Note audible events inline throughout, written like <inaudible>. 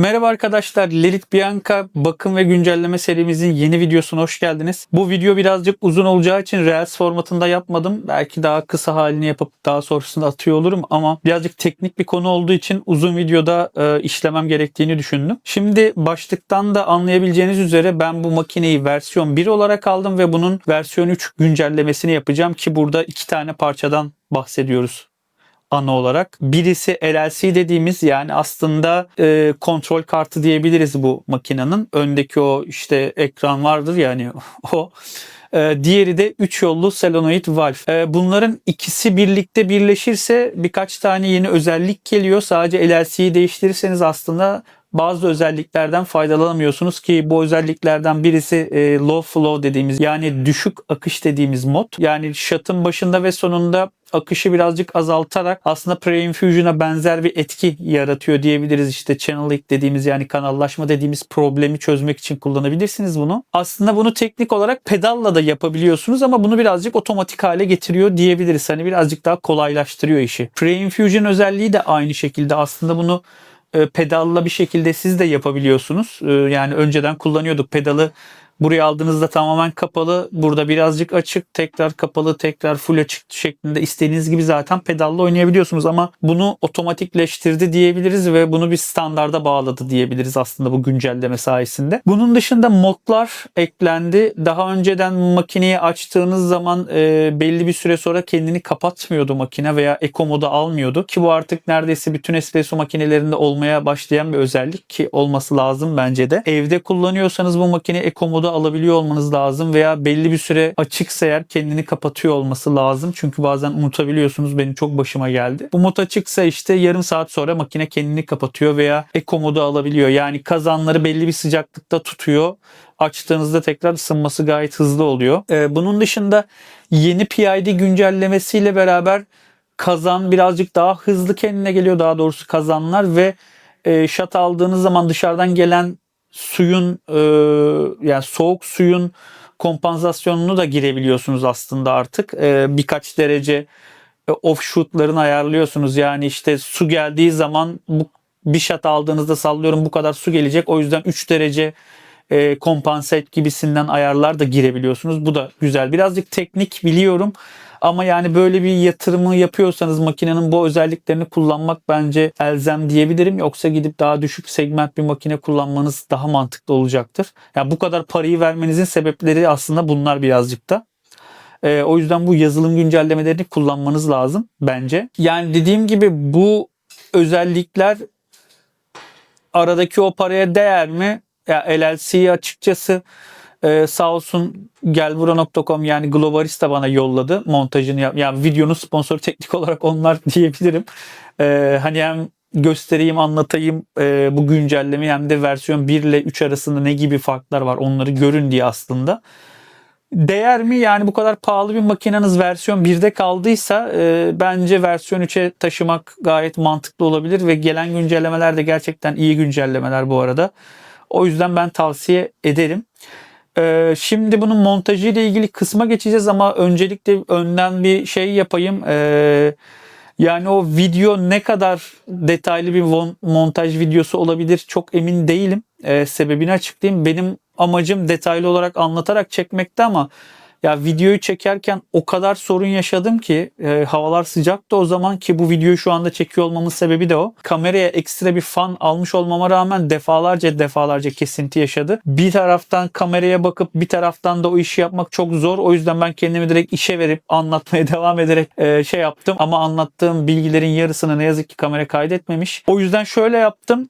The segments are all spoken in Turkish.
Merhaba arkadaşlar, Lelit Bianca bakım ve güncelleme serimizin yeni videosuna hoş geldiniz. Bu video birazcık uzun olacağı için Reels formatında yapmadım. Belki daha kısa halini yapıp daha sonrasında atıyor olurum ama birazcık teknik bir konu olduğu için uzun videoda e, işlemem gerektiğini düşündüm. Şimdi başlıktan da anlayabileceğiniz üzere ben bu makineyi versiyon 1 olarak aldım ve bunun versiyon 3 güncellemesini yapacağım ki burada iki tane parçadan bahsediyoruz ana olarak. Birisi LLC dediğimiz yani aslında e, kontrol kartı diyebiliriz bu makinenin. Öndeki o işte ekran vardır yani <laughs> o. E, diğeri de 3 yollu solenoid valve. E, bunların ikisi birlikte birleşirse birkaç tane yeni özellik geliyor. Sadece LLC'yi değiştirirseniz aslında bazı özelliklerden faydalanamıyorsunuz ki bu özelliklerden birisi e, low flow dediğimiz yani düşük akış dediğimiz mod. Yani shot'ın başında ve sonunda akışı birazcık azaltarak aslında pre-infusion'a benzer bir etki yaratıyor diyebiliriz. İşte channel dediğimiz yani kanallaşma dediğimiz problemi çözmek için kullanabilirsiniz bunu. Aslında bunu teknik olarak pedalla da yapabiliyorsunuz ama bunu birazcık otomatik hale getiriyor diyebiliriz. Hani birazcık daha kolaylaştırıyor işi. Pre-infusion özelliği de aynı şekilde aslında bunu e, pedalla bir şekilde siz de yapabiliyorsunuz. E, yani önceden kullanıyorduk pedalı Buraya aldığınızda tamamen kapalı. Burada birazcık açık. Tekrar kapalı. Tekrar full açık şeklinde istediğiniz gibi zaten pedalla oynayabiliyorsunuz. Ama bunu otomatikleştirdi diyebiliriz ve bunu bir standarda bağladı diyebiliriz aslında bu güncelleme sayesinde. Bunun dışında modlar eklendi. Daha önceden makineyi açtığınız zaman e, belli bir süre sonra kendini kapatmıyordu makine veya eco modu almıyordu. Ki bu artık neredeyse bütün espresso makinelerinde olmaya başlayan bir özellik ki olması lazım bence de. Evde kullanıyorsanız bu makine eco modu alabiliyor olmanız lazım veya belli bir süre açıksa eğer kendini kapatıyor olması lazım. Çünkü bazen unutabiliyorsunuz. Benim çok başıma geldi. Bu mod açıksa işte yarım saat sonra makine kendini kapatıyor veya eco modu alabiliyor. Yani kazanları belli bir sıcaklıkta tutuyor. Açtığınızda tekrar ısınması gayet hızlı oluyor. Ee, bunun dışında yeni PID güncellemesiyle beraber kazan birazcık daha hızlı kendine geliyor. Daha doğrusu kazanlar ve e, şat aldığınız zaman dışarıdan gelen suyun e, yani soğuk suyun kompansasyonunu da girebiliyorsunuz aslında artık. E, birkaç derece e, offshoot'larını ayarlıyorsunuz. Yani işte su geldiği zaman bu bir shot aldığınızda sallıyorum bu kadar su gelecek. O yüzden 3 derece e, compensate gibisinden ayarlar da girebiliyorsunuz. Bu da güzel. Birazcık teknik biliyorum. Ama yani böyle bir yatırımı yapıyorsanız makinenin bu özelliklerini kullanmak bence elzem diyebilirim. Yoksa gidip daha düşük segment bir makine kullanmanız daha mantıklı olacaktır. Yani bu kadar parayı vermenizin sebepleri aslında bunlar birazcık da. E, o yüzden bu yazılım güncellemelerini kullanmanız lazım bence. Yani dediğim gibi bu özellikler aradaki o paraya değer mi? Ya LLC açıkçası ee, sağ olsun gelbura.com yani Globalista bana yolladı montajını yap. Yani videonun sponsoru teknik olarak onlar <laughs> diyebilirim. Ee, hani hem göstereyim anlatayım e, bu güncelleme hem de versiyon 1 ile 3 arasında ne gibi farklar var onları görün diye aslında. Değer mi? Yani bu kadar pahalı bir makineniz versiyon 1'de kaldıysa e, bence versiyon 3'e taşımak gayet mantıklı olabilir ve gelen güncellemeler de gerçekten iyi güncellemeler bu arada. O yüzden ben tavsiye ederim. Ee, şimdi bunun montajı ile ilgili kısma geçeceğiz ama öncelikle önden bir şey yapayım. Ee, yani o video ne kadar detaylı bir montaj videosu olabilir çok emin değilim. Ee, sebebini açıklayayım. Benim amacım detaylı olarak anlatarak çekmekte ama ya videoyu çekerken o kadar sorun yaşadım ki e, havalar sıcaktı o zaman ki bu videoyu şu anda çekiyor olmamın sebebi de o. Kameraya ekstra bir fan almış olmama rağmen defalarca defalarca kesinti yaşadı. Bir taraftan kameraya bakıp bir taraftan da o işi yapmak çok zor. O yüzden ben kendimi direkt işe verip anlatmaya <laughs> devam ederek e, şey yaptım. Ama anlattığım bilgilerin yarısını ne yazık ki kamera kaydetmemiş. O yüzden şöyle yaptım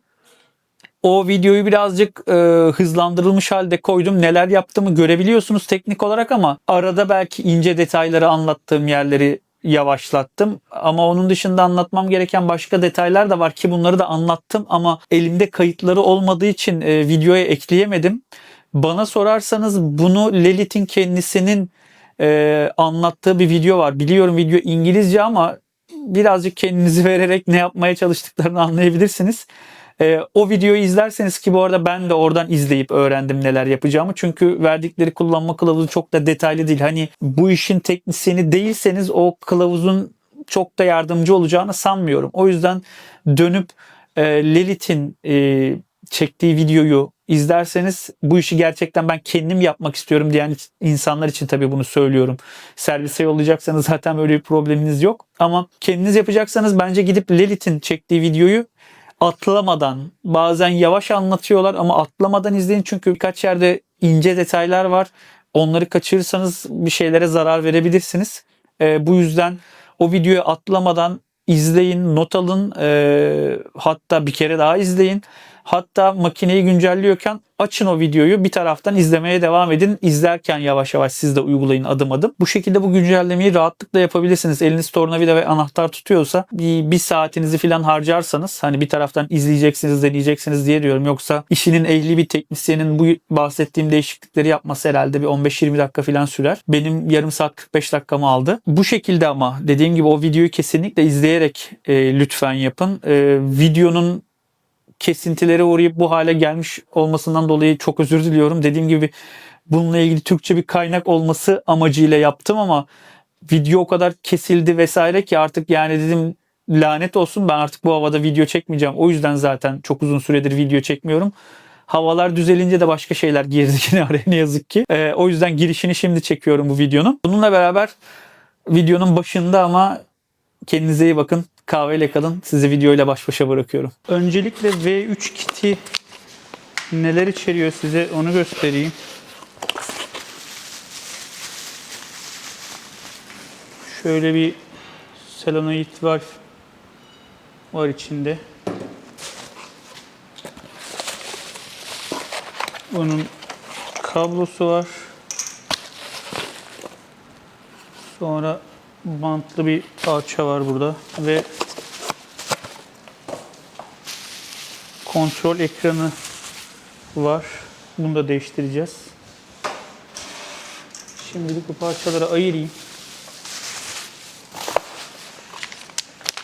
o videoyu birazcık e, hızlandırılmış halde koydum. Neler yaptığımı görebiliyorsunuz teknik olarak ama arada belki ince detayları anlattığım yerleri yavaşlattım. Ama onun dışında anlatmam gereken başka detaylar da var ki bunları da anlattım ama elimde kayıtları olmadığı için e, videoya ekleyemedim. Bana sorarsanız bunu Lilith'in kendisinin e, anlattığı bir video var. Biliyorum video İngilizce ama birazcık kendinizi <laughs> vererek ne yapmaya çalıştıklarını anlayabilirsiniz. E, o videoyu izlerseniz ki bu arada ben de oradan izleyip öğrendim neler yapacağımı. Çünkü verdikleri kullanma kılavuzu çok da detaylı değil. Hani bu işin teknisyeni değilseniz o kılavuzun çok da yardımcı olacağını sanmıyorum. O yüzden dönüp e, Lilith'in e, çektiği videoyu izlerseniz bu işi gerçekten ben kendim yapmak istiyorum diyen insanlar için tabii bunu söylüyorum. Servise yollayacaksanız zaten böyle bir probleminiz yok. Ama kendiniz yapacaksanız bence gidip Lilith'in çektiği videoyu atlamadan bazen yavaş anlatıyorlar ama atlamadan izleyin çünkü birkaç yerde ince detaylar var. Onları kaçırırsanız bir şeylere zarar verebilirsiniz. Ee, bu yüzden o videoyu atlamadan izleyin, not alın. Ee, hatta bir kere daha izleyin. Hatta makineyi güncelliyorken açın o videoyu bir taraftan izlemeye devam edin. İzlerken yavaş yavaş siz de uygulayın adım adım. Bu şekilde bu güncellemeyi rahatlıkla yapabilirsiniz. Eliniz tornavida ve anahtar tutuyorsa bir, bir saatinizi falan harcarsanız hani bir taraftan izleyeceksiniz, deneyeceksiniz diye diyorum. Yoksa işinin ehli bir teknisyenin bu bahsettiğim değişiklikleri yapması herhalde bir 15-20 dakika falan sürer. Benim yarım saat 45 dakikamı aldı. Bu şekilde ama dediğim gibi o videoyu kesinlikle izleyerek e, lütfen yapın. E, videonun kesintilere uğrayıp bu hale gelmiş olmasından dolayı çok özür diliyorum. Dediğim gibi bununla ilgili Türkçe bir kaynak olması amacıyla yaptım ama video o kadar kesildi vesaire ki artık yani dedim lanet olsun ben artık bu havada video çekmeyeceğim. O yüzden zaten çok uzun süredir video çekmiyorum. Havalar düzelince de başka şeyler girdi <laughs> yine araya ne yazık ki. Ee, o yüzden girişini şimdi çekiyorum bu videonun. Bununla beraber videonun başında ama kendinize iyi bakın. Kahveyle kalın. Sizi videoyla baş başa bırakıyorum. Öncelikle V3 kiti neler içeriyor size onu göstereyim. Şöyle bir solenoid valve var içinde. Bunun kablosu var. Sonra bantlı bir parça var burada ve kontrol ekranı var. Bunu da değiştireceğiz. Şimdilik bu parçaları ayırayım.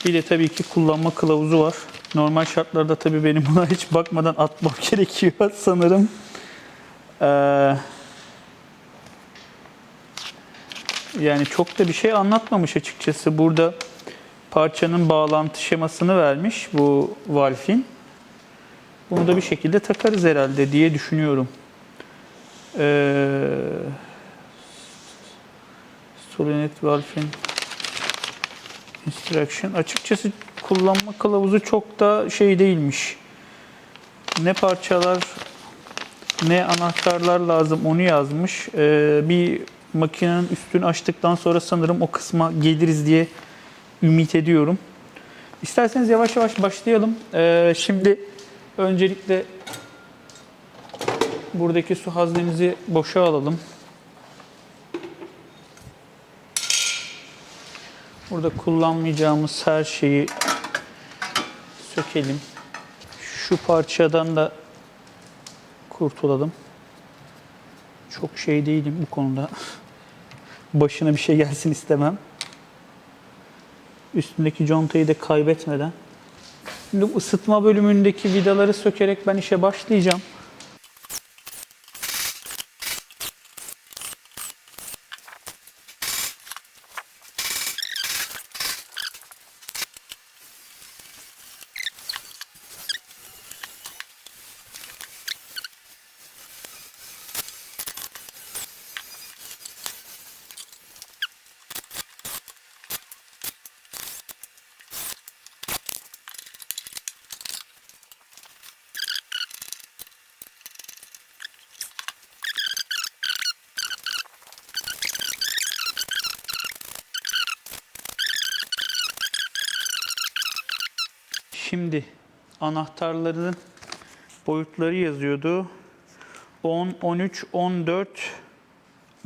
Bir de tabii ki kullanma kılavuzu var. Normal şartlarda tabii benim buna hiç bakmadan atmam <laughs> gerekiyor sanırım. Ee, yani çok da bir şey anlatmamış açıkçası. Burada parçanın bağlantı şemasını vermiş bu valfin. Bunu da bir şekilde takarız herhalde diye düşünüyorum. Ee, solenoid valfin instruction. Açıkçası kullanma kılavuzu çok da şey değilmiş. Ne parçalar ne anahtarlar lazım onu yazmış. Ee, bir makinenin üstünü açtıktan sonra sanırım o kısma geliriz diye ümit ediyorum. İsterseniz yavaş yavaş başlayalım. Ee, şimdi öncelikle buradaki su haznemizi boşa alalım. Burada kullanmayacağımız her şeyi sökelim. Şu parçadan da kurtulalım. Çok şey değilim bu konuda. <laughs> Başına bir şey gelsin istemem. Üstündeki contayı da kaybetmeden. Şimdi ısıtma bölümündeki vidaları sökerek ben işe başlayacağım. Şimdi anahtarların boyutları yazıyordu. 10, 13, 14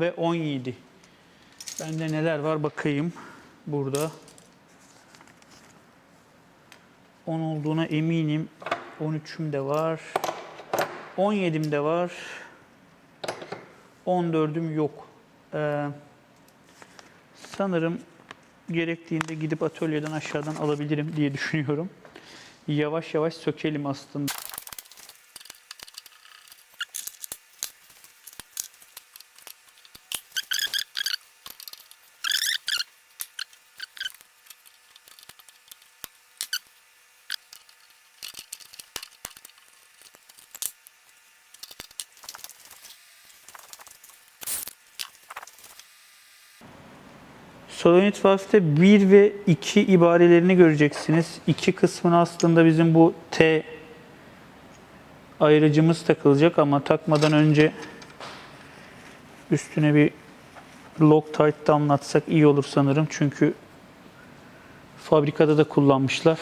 ve 17. Bende neler var bakayım burada. 10 olduğuna eminim. 13'üm de var. 17'm de var. 14'üm yok. Ee, sanırım gerektiğinde gidip atölyeden aşağıdan alabilirim diye düşünüyorum. Yavaş yavaş sökelim aslında. Solenoid valve'de 1 ve 2 ibarelerini göreceksiniz. 2 kısmına aslında bizim bu T ayırıcımız takılacak ama takmadan önce üstüne bir Loctite damlatsak iyi olur sanırım. Çünkü fabrikada da kullanmışlar.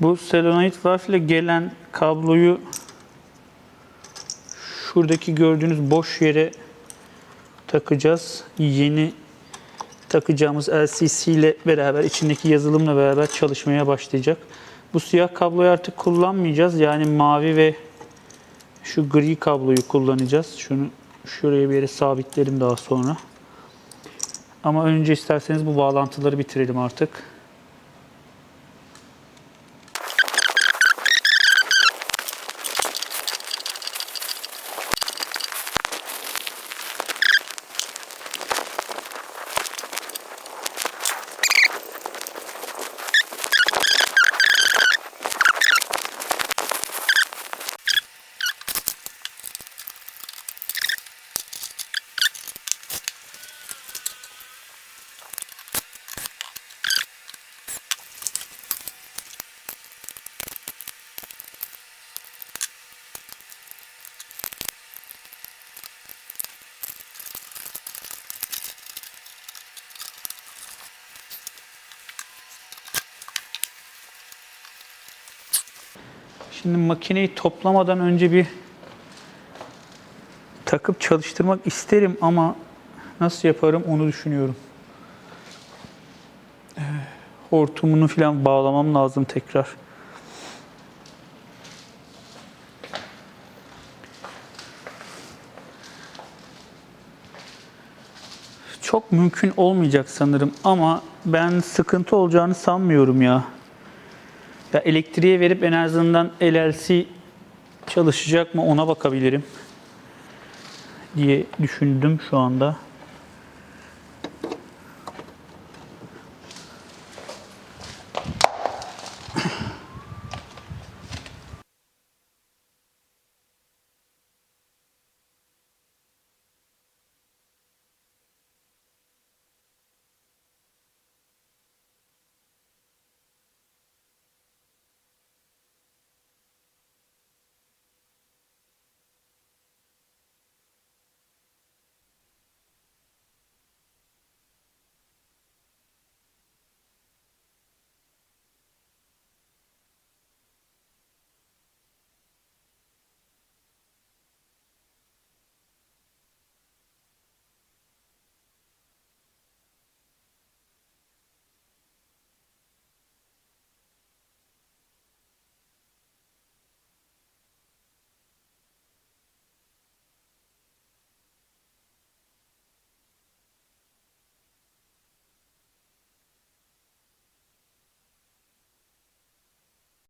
Bu solenoid valve gelen kabloyu şuradaki gördüğünüz boş yere takacağız. Yeni takacağımız LCC ile beraber içindeki yazılımla beraber çalışmaya başlayacak. Bu siyah kabloyu artık kullanmayacağız. Yani mavi ve şu gri kabloyu kullanacağız. Şunu şuraya bir yere sabitlerim daha sonra. Ama önce isterseniz bu bağlantıları bitirelim artık. Şimdi makineyi toplamadan önce bir takıp çalıştırmak isterim ama nasıl yaparım onu düşünüyorum. Ee, Hortumunu falan bağlamam lazım tekrar. Çok mümkün olmayacak sanırım ama ben sıkıntı olacağını sanmıyorum ya. Ya elektriğe verip en azından LLC çalışacak mı ona bakabilirim diye düşündüm şu anda.